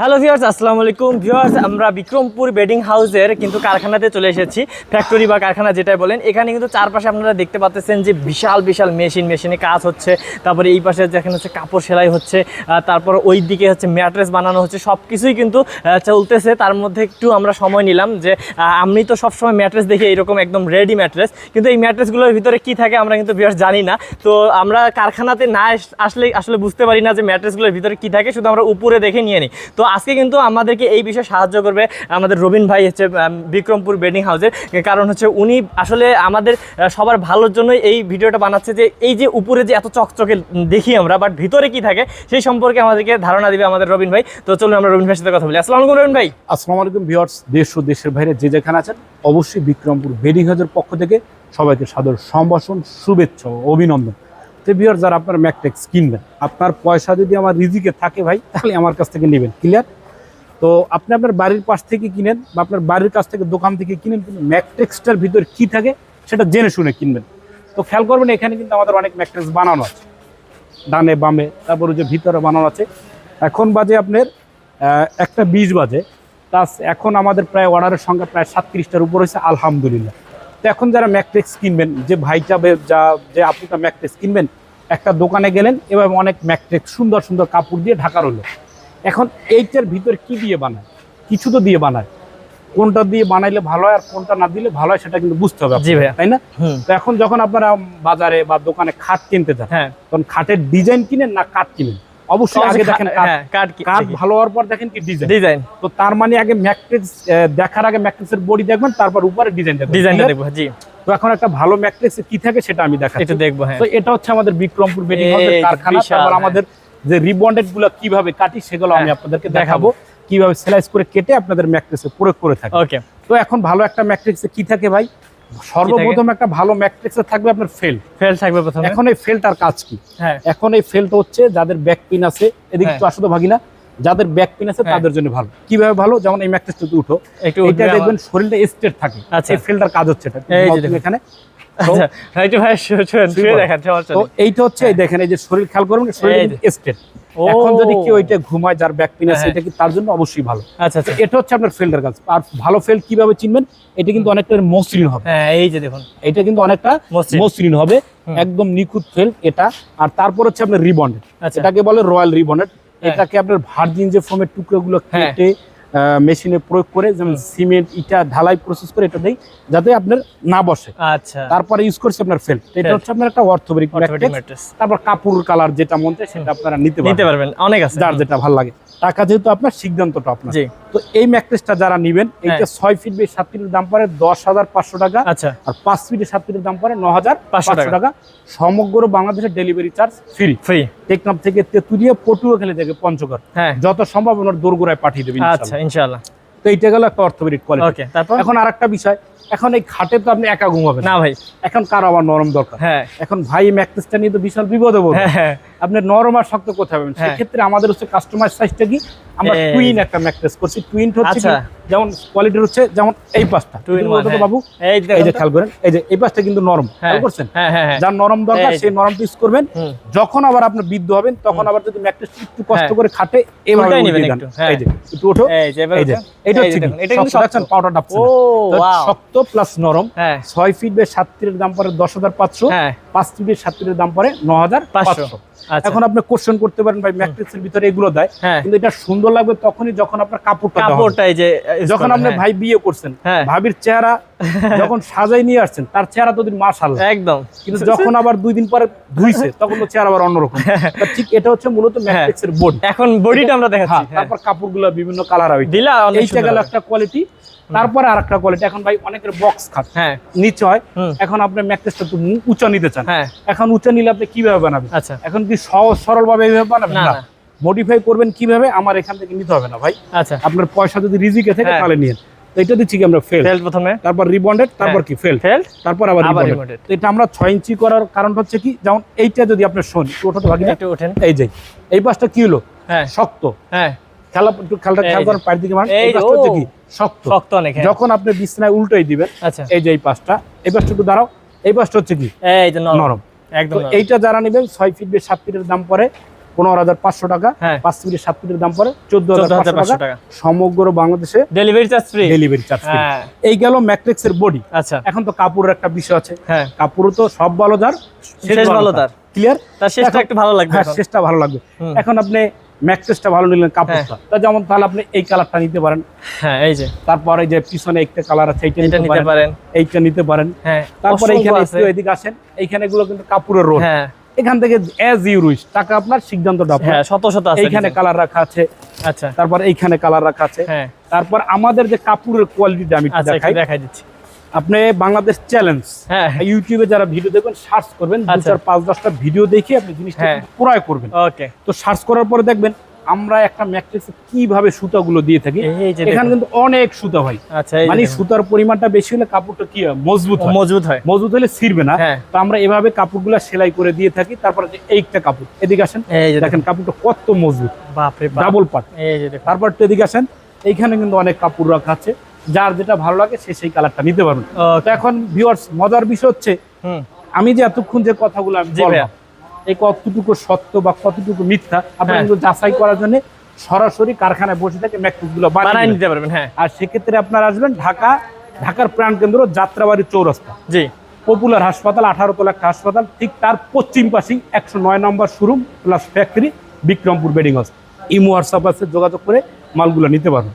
Hello viewers আসসালামু আলাইকুম viewers আমরা বিক্রমপুর বেডিং হাউসের কিন্তু কারখানাতে চলে এসেছি। ফ্যাক্টরি বা কারখানা যেটাই বলেন, এখানে কিন্তু চারপাশে আপনারা দেখতে পাচ্ছেন যে বিশাল বিশাল মেশিন মেশিনে কাজ হচ্ছে। তারপরে এই পাশে যেখানে হচ্ছে কাপড় সেলাই হচ্ছে তারপর ওই দিকে হচ্ছে ম্যাট্রেস বানানো হচ্ছে সব কিছুই কিন্তু চলতেছে। তার মধ্যে একটু আমরা সময় নিলাম যে আমি তো সবসময় ম্যাট্রেস দেখি এরকম একদম রেডি ম্যাট্রেস। কিন্তু এই ম্যাট্রেসগুলোর ভিতরে কি থাকে আমরা কিন্তু ভিউয়ার্স জানি না। তো আমরা কারখানাতে না আস- আসলে আসলে বুঝতে পারি না যে ম্যাট্রেসগুলোর ভিতরে কি থাকে, শুধু আমরা উপরে দেখে নিয়ে নিই। তো আজকে কিন্তু আমাদেরকে এই বিষয়ে সাহায্য করবে আমাদের রবিন ভাই হচ্ছে বিক্রমপুর বেডিং হাউসের কারণ হচ্ছে উনি আসলে আমাদের সবার ভালোর জন্যই এই ভিডিওটা বানাচ্ছে যে এই যে উপরে যে এত চকচকে দেখি আমরা বাট ভিতরে কি থাকে সেই সম্পর্কে আমাদেরকে ধারণা দিবে আমাদের রবিন ভাই। তো চলুন আমরা রবিন ভাইয়ের সাথে কথা বলি। আসসালামু আলাইকুম রবিন ভাই। আসসালামু আলাইকুম ভিউয়ার্স, দেশ ও দেশের বাইরে যে যেখানে আছেন, অবশ্যই বিক্রমপুর বেডিং হাউসের পক্ষ থেকে সবাইকে সাদর সম্ভাষণ, শুভেচ্ছা অভিনন্দন। ভিউয়ার যারা আপনার ম্যাকটেক্স কিনবেন, আপনার পয়সা যদি আমার রিজিকে থাকে ভাই, তাহলে আমার কাছ থেকে নেবেন ক্লিয়ার তো আপনি আপনার বাড়ির পাশ থেকে কিনেন বা আপনার বাড়ির কাছ থেকে দোকান থেকে কিনেন, কিন্তু ম্যাকটেক্সটার ভিতর কি থাকে সেটা জেনে শুনে কিনবেন। তো খেয়াল করবেন, এখানে কিন্তু আমাদের অনেক ম্যাকটেক্স বানানো আছে। ডানে বামে, তারপরে যে ভিতরে বানানো আছে। এখন বাজে আপনার একটা বিশ বাজে। প্লাস এখন আমাদের প্রায় অর্ডারের সংখ্যা প্রায় সাতত্রিশটার উপর হয়েছে, আলহামদুলিল্লাহ। তো এখন যারা ম্যাকটেক্স কিনবেন, যে ভাইটা যা, যে আপুটা ম্যাকটেক্স কিনবেন একটা দোকানে গেলেন এবং অনেক ম্যাট্রিক সুন্দর সুন্দর কাপড় দিয়ে ঢাকা রইল। এখন এইটার ভিতর কি দিয়ে বানায়? কিছু তো দিয়ে বানায়। কোনটা দিয়ে বানাইলে ভালো হয় আর কোনটা না দিলে ভালো হয় সেটা কিন্তু বুঝতে হবে জি। তাই না? তো এখন যখন আপনারা বাজারে বা দোকানে খাট কিনতে যান হ্যাঁ। তখন খাটের ডিজাইন কিনেন না কাঠ কিনেন? অবশ্যই আগে দেখেন কাঠ। হ্যাঁ ভালো হওয়ার পর দেখেন কি ডিজাইন ডিজাইন তো তার মানে আগে ম্যাট্রিক্স দেখার আগে ম্যাট্রিক্সের বডি দেখবেন তারপর উপরে ডিজাইন দেখবেন। ডিজাইনটা? দেখব জি। তো এখন একটা ভালো ম্যাট্রিক্স কি থাকে সেটা আমি দেখাচ্ছি। একটু দেখব হ্যাঁ। তো এটা হচ্ছে আমাদের বিক্রমপুর বেডিং হাউসের কারখানা তারপর হ্যাঁ। আমাদের যে রিবন্ডেডগুলো কীভাবে কাটি সেগুলো আমি হ্যাঁ, আপনাদেরকে দেখাবো। কীভাবে সেলাইজ করে কেটে আপনাদের ম্যাট্রিক্সে প্রয়োগ করে থাকে। ওকে তো এখন ভালো একটা ম্যাট্রিক্সে কি থাকে ভাই? সর্বপ্রথম একটা ভালো ম্যাট্রিক্সে থাকবে আপনার ফেল ফেল থাকবে প্রথমে। এখন এই ফেলটার কাজ কি? হ্যাঁ। এখন এই ফেলটা হচ্ছে যাদের ব্যাক পেন আছে এদিকে হ্যাঁ। একটু আসতে ভাগি না যাদের ব্যাক পেন আছে হ্যাঁ। তাদের জন্য ভালো। কীভাবে ভালো? যেমন এই ম্যাট্রিক্সটা উঠো। একটু এটা দেখবেন শরীরটা স্ট্রেট থাকে। আচ্ছা। এই ফিল্টার কাজ হচ্ছে এটা। এই যে এখানে। আচ্ছা। তো এইটা হচ্ছে এই দেখেন এই যে শরীর খেয়াল করবেন শরীর। স্ট্রেট। এখন যদি কেউ এটা ঘুমায় যার ব্যাক পেন আছে হ্যাঁ। এটা কি তার জন্য অবশ্যই ভালো। আচ্ছা আচ্ছা। এটা হচ্ছে আপনার ফিল্টার কাজ আর ভালো ফিল্ড কীভাবে চিনবেন? এটা কিন্তু অনেকটা মসৃণ হবে। হ্যাঁ এই যে দেখুন। এটা কিন্তু অনেকটা মসৃণ। হবে। একদম নিখুঁত ফেল্ড এটা। আর তারপর হচ্ছে আপনার রিবন্ডেড আচ্ছা। এটাকে বলে রয়্যাল রিবন্ডেড হ্যাঁ। এটাকে আপনার ভার্জিন যে ফোমের টুকরোগুলো গুলো কেটে মেশিনে প্রয়োগ করে যেমন সিমেন্ট ইটা ঢালাই প্রসেস করে এটা দেয় যাতে আপনার না বসে। আচ্ছা। তারপরে ইউজ করছে আপনার ফেল এটা হচ্ছে আপনার একটা অর্থোপেডিক তারপর কাপড় কালার যেটা মন চায় সেটা আপনারা নিতে পারবেন। অনেক আছে। যার যেটা ভালো লাগে। টাকা যেহেতু আপনার সিদ্ধান্তটা আপনার। তো এই ম্যাট্রেসটা যারা নিবেন এইটা হ্যাঁ। ছয় ফিট বেশ সাত ফিটের দাম পড়ে দশ হাজার পাঁচশো টাকা আচ্ছা। আর পাঁচ ফিটের সাত ফিটের দাম পড়ে ন হাজার পাঁচশো টাকা। সমগ্র বাংলাদেশের delivery charge free free Teknaf থেকে পটুয়া খেলে থেকে পঞ্চগড়। হ্যাঁ। যত সম্ভব ওনার দোরগোড়ায় পাঠিয়ে দেবেন আচ্ছা ইনশাল্লাহ। তো এইটা গেল একটা অর্থোপেডিক কোয়ালিটি এখন আর একটা বিষয় এখন এই খাটে তো আপনি একা ঘুমাবেন। না ভাই। এখন কার আবার নরম দরকার। হ্যাঁ। এখন ভাই ম্যাট্রেসটা নিয়ে তো বিশাল বিপদে পড়বে। আপনার নরম আর শক্ত কোথায় পাবেন? হ্যাঁ। সেক্ষেত্রে আমাদের হচ্ছে কাস্টমার সাইজটা কি? আমরা টুইন একটা ম্যাট্রেস করছি। টুইন হচ্ছে আচ্ছা। যেমন কোয়ালিটির হচ্ছে যেমন এই পাশটা হ্যাঁ। বাবু এই যে খেয়াল করেন এই যে এই পাশটা কিন্তু নরম হ্যাঁ। খেয়াল করছেন? যার নরম দরকার সেই নরম পিস করবেন। যখন আবার আপনি বিদ্ধ হবেন তখন আবার যদি ম্যাট্রেস একটু কষ্ট করে খাটে এভাবে নেবেন এই যে একটু ওঠো। এই যে এটা হচ্ছে এটা কিন্তু সফট পাউডার ডাব ও শক্ত প্লাস নরম। 6 ফিট বাই 7 ফিটের দাম পড়ে 10500 5 ফিট বাই 7 ফিটের দাম পড়ে 9500 এখন আপনি কোশ্চেন করতে পারেন ভাই ম্যাট্রিক্সের ভিতরে এগুলো দেয়। হ্যাঁ। কিন্তু এটা সুন্দর লাগবে তখনই যখন আপনার কাপড়টা দেওয়া হবে। কাপড়টা এই যে যখন আপনি হ্যাঁ। ভাই বিয়ে করছেন হ্যাঁ। ভাবির চেহারা যখন সাজাই নিয়ে আসছেন তার চেহারা তো দিন মাশাআল্লাহ। একদম। কিন্তু যখন আবার দুই দিন পরে ধুইছে তখন তো চেহারা আবার অন্যরকম। ঠিক এটা হচ্ছে মূলত ম্যাট্রিক্সের বোর্ড এখন বডিটা আমরা দেখাচ্ছি। তারপর কাপড়গুলো বিভিন্ন কালার হবে। দিলা এইটা গেল একটা কোয়ালিটি তারপরে আর একটা কোয়ালিটি এখন ভাই অনেকের বক্স খাট হ্যাঁ। নিচে হয়। এখন আপনি ম্যাট্রেসটা একটু উঁচা নিতে চান। হ্যাঁ। এখন উঁচা নিলে আপনি কীভাবে বানাবেন? আচ্ছা। এখন কি সহজ সরল ভাবে এইভাবে বানাবেন? না মডিফাই করবেন কীভাবে আমার এখান থেকে নিতে হবে না ভাই। আচ্ছা। আপনার পয়সা যদি রিজিকে থেকে হ্যাঁ। তাহলে নিয়ে তো এটা দিচ্ছি কি আমরা ফেল ফেল প্রথমে। তারপর রিবন্ডেড তারপর কি? ফেল ফেল তারপর আবার রিবন্ডেড এটা আমরা ছয় ইঞ্চি করার কারণ হচ্ছে কি যেমন এইটা যদি আপনি শোন একটু ওঠাতে ভাগি না। একটু ওঠেন। এই যে এই পাশটা কি হলো? হ্যাঁ। শক্ত। হ্যাঁ। খেলা একটু খেলাটা খেয়াল যে। করেন পায়ের দিকে মান এই এই পাশটা হচ্ছে কি? শক্ত। শক্ত অনেক হ্যাঁ। যখন আপনি বিছনায় উল্টাই দিবেন আচ্ছা। এই যে এই পাশটা এই পাশটা একটু দাঁড়াও। এই পাশটা হচ্ছে কি? এই যে নরম। একদম এইটা যারা নেবেন ছয় ফিট সাত ফিটের দাম পরে পনেরো হাজার পাঁচশো টাকা। পাঁচ ফিটের সাত ফিটের দাম পড়ে চোদ্দ হাজার পাঁচশো টাকা। টাকা। সমগ্র বাংলাদেশে delivery charge free delivery charge এই গেল ম্যাট্রিক্সের বডি আচ্ছা। এখন তো কাপড়ের একটা বিষয় আছে। হ্যাঁ। কাপড়ও তো সব ভালো শেষ ভালো তার। ক্লিয়ার তার শেষটা একটু ভালো লাগবে হ্যাঁ শেষটা ভালো লাগবে। এখন আপনি ম্যাট্রেসটা ভালো নিলেন কাপড়টা তা যেমন তাহলে আপনি এই কালারটা নিতে পারেন। হ্যাঁ এই যে। তারপরে যে পিছনে একটা কালার আছে এইটা নিতে পারেন। পারেন। এইটা নিতে পারেন। হ্যাঁ তারপরে অসংখ্য একটু এদিকে আসেন। এইখানে এগুলো কিন্তু কাপড়ের রোল। হ্যাঁ। এখান থেকে অ্যাজ ইউ উইশ টাকা আপনার সিদ্ধান্তটা হ্যাঁ শত শত আছে এইখানে কালার রাখা আছে। আচ্ছা। তারপর এইখানে কালার রাখা আছে। হ্যাঁ। তারপর আমাদের যে কাপড়ের কোয়ালিটিটা আমি আচ্ছা দেখাই। দেখাই দিচ্ছি। আপনি বাংলাদেশ চ্যালেঞ্জ হ্যাঁ। ইউটিউবে যারা ভিডিও দেখবেন সার্চ করবেন দু আচ্ছা। চার পাঁচ দশটা ভিডিও দেখে আপনি জিনিসটা হ্যাঁ। ক্রয় করবেন। ওকে তো সার্চ করার পরে দেখবেন আমরা একটা ম্যাট্রিক্সে কীভাবে সুতাগুলো দিয়ে থাকি। এখানে কিন্তু অনেক সুতা হয় আচ্ছা মানে সুতার পরিমাণটা বেশি হলে কাপড়টা কি হয়? মজবুত মজবুত হয়। মজবুত হলে ছিড়বে না। হ্যাঁ। তো আমরা এভাবে কাপড়গুলো সেলাই করে দিয়ে থাকি। তারপরে এইটা কাপড় এদিকে আসেন। দেখেন। কাপড়টা কত মজবুত। বাপ। ডাবল পাট তারপর তো এদিকে আসেন। এইখানে কিন্তু অনেক কাপড় রাখা আছে। যার যেটা ভালো লাগে সে সেই কালারটা নিতে পারবেন তো এখন ভিউয়ার্স মজার বিষয় হচ্ছে আমি যে এতক্ষণ যে কথাগুলো আমি বললাম এই কতটুকু সত্য বা কতটুকু মিথ্যা আপনি হ্যাঁ। কিন্তু যাচাই করার জন্য সরাসরি কারখানায় বসে থেকে ম্যাট্রিক্সগুলো বানাই বানাই নিতে পারবেন হ্যাঁ। আর সেক্ষেত্রে আপনার আসবেন ঢাকা ঢাকার প্রাণ কেন্দ্র যাত্রাবাড়ি চৌরাস্তা। জি। পপুলার হাসপাতাল আঠারো তলা একটা হাসপাতাল ঠিক তার পশ্চিম পাশেই একশো নয় number showroom plus factory Bikrampur bedding house Imo WhatsApp আছে যোগাযোগ করে মালগুলো নিতে পারবেন।